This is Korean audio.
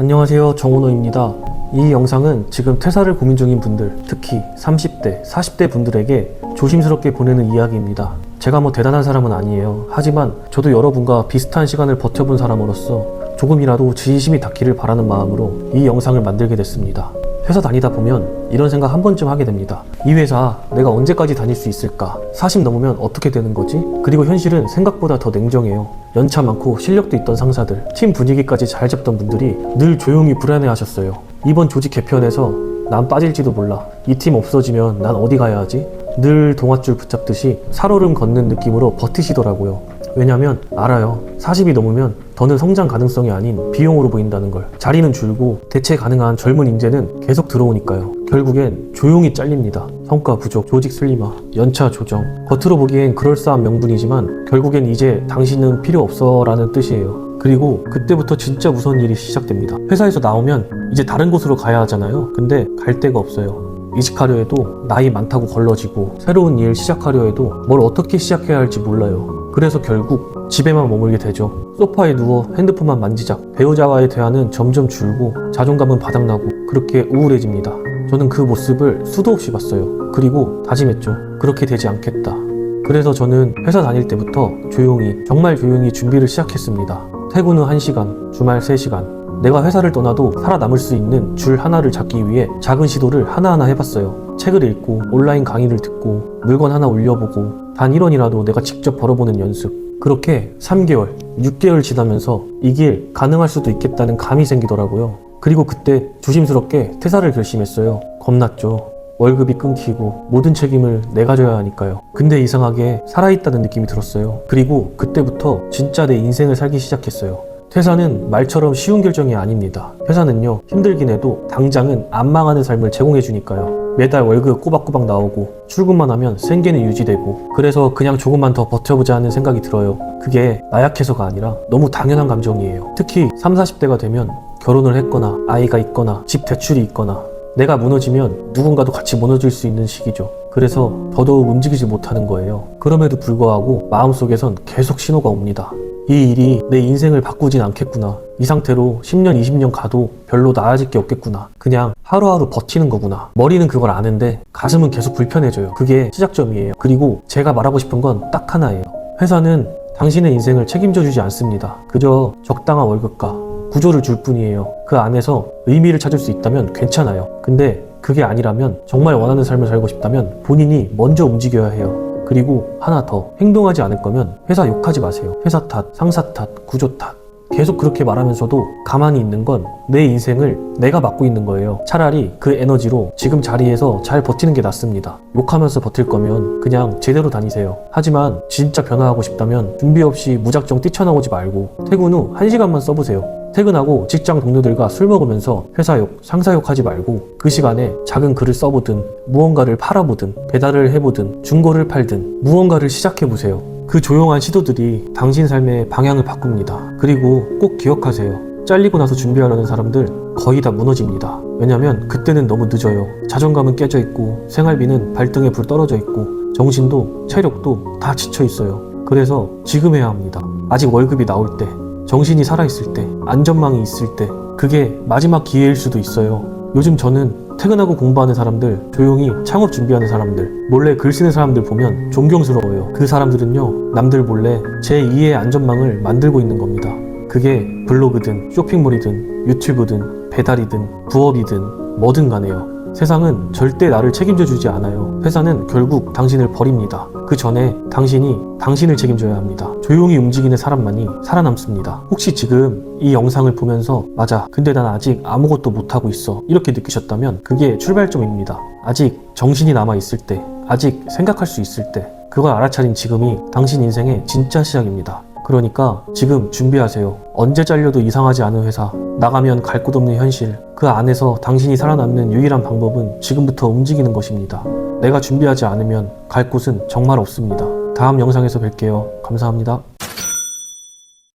안녕하세요. 정원호입니다. 이 영상은 지금 퇴사를 고민 중인 분들, 특히 30대, 40대 분들에게 조심스럽게 보내는 이야기입니다. 제가 뭐 대단한 사람은 아니에요. 하지만 저도 여러분과 비슷한 시간을 버텨본 사람으로서 조금이라도 진심이 닿기를 바라는 마음으로 이 영상을 만들게 됐습니다. 회사 다니다 보면 이런 생각 한 번쯤 하게 됩니다. 이 회사 내가 언제까지 다닐 수 있을까? 40 넘으면 어떻게 되는 거지? 그리고 현실은 생각보다 더 냉정해요. 연차 많고 실력도 있던 상사들, 팀 분위기까지 잘 잡던 분들이 늘 조용히 불안해 하셨어요. 이번 조직 개편에서 난 빠질지도 몰라. 이 팀 없어지면 난 어디 가야 하지? 늘 동아줄 붙잡듯이 살얼음 걷는 느낌으로 버티시더라고요. 왜냐면 알아요. 40이 넘으면 더는 성장 가능성이 아닌 비용으로 보인다는 걸. 자리는 줄고 대체 가능한 젊은 인재는 계속 들어오니까요. 결국엔 조용히 잘립니다. 성과 부족, 조직 슬림화, 연차 조정. 겉으로 보기엔 그럴싸한 명분이지만 결국엔 이제 당신은 필요 없어 라는 뜻이에요. 그리고 그때부터 진짜 무서운 일이 시작됩니다. 회사에서 나오면 이제 다른 곳으로 가야 하잖아요. 근데 갈 데가 없어요. 이직하려 해도 나이 많다고 걸러지고 새로운 일 시작하려 해도 뭘 어떻게 시작해야 할지 몰라요. 그래서 결국 집에만 머물게 되죠. 소파에 누워 핸드폰만 만지작 배우자와의 대화는 점점 줄고 자존감은 바닥나고 그렇게 우울해집니다. 저는 그 모습을 수도 없이 봤어요. 그리고 다짐했죠. 그렇게 되지 않겠다. 그래서 저는 회사 다닐 때부터 조용히 정말 조용히 준비를 시작했습니다. 퇴근 후 1시간, 주말 3시간 내가 회사를 떠나도 살아남을 수 있는 줄 하나를 잡기 위해 작은 시도를 하나하나 해봤어요. 책을 읽고 온라인 강의를 듣고 물건 하나 올려보고 단 1원이라도 내가 직접 벌어보는 연습. 그렇게 3개월, 6개월 지나면서 이길 가능할 수도 있겠다는 감이 생기더라고요. 그리고 그때 조심스럽게 퇴사를 결심했어요. 겁났죠. 월급이 끊기고 모든 책임을 내가 져야 하니까요. 근데 이상하게 살아있다는 느낌이 들었어요. 그리고 그때부터 진짜 내 인생을 살기 시작했어요. 퇴사는 말처럼 쉬운 결정이 아닙니다. 회사는요, 힘들긴 해도 당장은 안 망하는 삶을 제공해주니까요. 매달 월급 꼬박꼬박 나오고 출근만 하면 생계는 유지되고 그래서 그냥 조금만 더 버텨보자 하는 생각이 들어요. 그게 나약해서가 아니라 너무 당연한 감정이에요. 특히 3, 40대가 되면 결혼을 했거나 아이가 있거나 집 대출이 있거나 내가 무너지면 누군가도 같이 무너질 수 있는 시기죠. 그래서 더더욱 움직이지 못하는 거예요. 그럼에도 불구하고 마음속에선 계속 신호가 옵니다. 이 일이 내 인생을 바꾸진 않겠구나. 이 상태로 10년, 20년 가도 별로 나아질 게 없겠구나. 그냥 하루하루 버티는 거구나. 머리는 그걸 아는데 가슴은 계속 불편해져요. 그게 시작점이에요. 그리고 제가 말하고 싶은 건 딱 하나예요. 회사는 당신의 인생을 책임져 주지 않습니다. 그저 적당한 월급과 구조를 줄 뿐이에요. 그 안에서 의미를 찾을 수 있다면 괜찮아요. 근데 그게 아니라면 정말 원하는 삶을 살고 싶다면 본인이 먼저 움직여야 해요. 그리고 하나 더 행동하지 않을 거면 회사 욕하지 마세요. 회사 탓, 상사 탓, 구조 탓. 계속 그렇게 말하면서도 가만히 있는 건 내 인생을 내가 맡고 있는 거예요. 차라리 그 에너지로 지금 자리에서 잘 버티는 게 낫습니다. 욕하면서 버틸 거면 그냥 제대로 다니세요. 하지만 진짜 변화하고 싶다면 준비 없이 무작정 뛰쳐나오지 말고 퇴근 후 1시간만 써보세요. 퇴근하고 직장 동료들과 술 먹으면서 회사 욕, 상사 욕 하지 말고 그 시간에 작은 글을 써보든 무언가를 팔아보든 배달을 해보든 중고를 팔든 무언가를 시작해보세요. 그 조용한 시도들이 당신 삶의 방향을 바꿉니다. 그리고 꼭 기억하세요. 잘리고 나서 준비하려는 사람들 거의 다 무너집니다. 왜냐면 그때는 너무 늦어요. 자존감은 깨져 있고 생활비는 발등에 불 떨어져 있고 정신도 체력도 다 지쳐 있어요. 그래서 지금 해야 합니다. 아직 월급이 나올 때, 정신이 살아있을 때, 안전망이 있을 때, 그게 마지막 기회일 수도 있어요. 요즘 저는 퇴근하고 공부하는 사람들, 조용히 창업 준비하는 사람들, 몰래 글 쓰는 사람들 보면 존경스러워요. 그 사람들은요, 남들 몰래 제 2의 안전망을 만들고 있는 겁니다. 그게 블로그든 쇼핑몰이든 유튜브든 배달이든 부업이든 뭐든 간에요. 세상은 절대 나를 책임져 주지 않아요. 회사는 결국 당신을 버립니다. 그 전에 당신이 당신을 책임져야 합니다. 조용히 움직이는 사람만이 살아남습니다. 혹시 지금 이 영상을 보면서 맞아, 근데 난 아직 아무것도 못하고 있어. 이렇게 느끼셨다면 그게 출발점입니다. 아직 정신이 남아 있을 때, 아직 생각할 수 있을 때, 그걸 알아차린 지금이 당신 인생의 진짜 시작입니다. 그러니까 지금 준비하세요. 언제 잘려도 이상하지 않은 회사, 나가면 갈 곳 없는 현실, 그 안에서 당신이 살아남는 유일한 방법은 지금부터 움직이는 것입니다. 내가 준비하지 않으면 갈 곳은 정말 없습니다. 다음 영상에서 뵐게요. 감사합니다.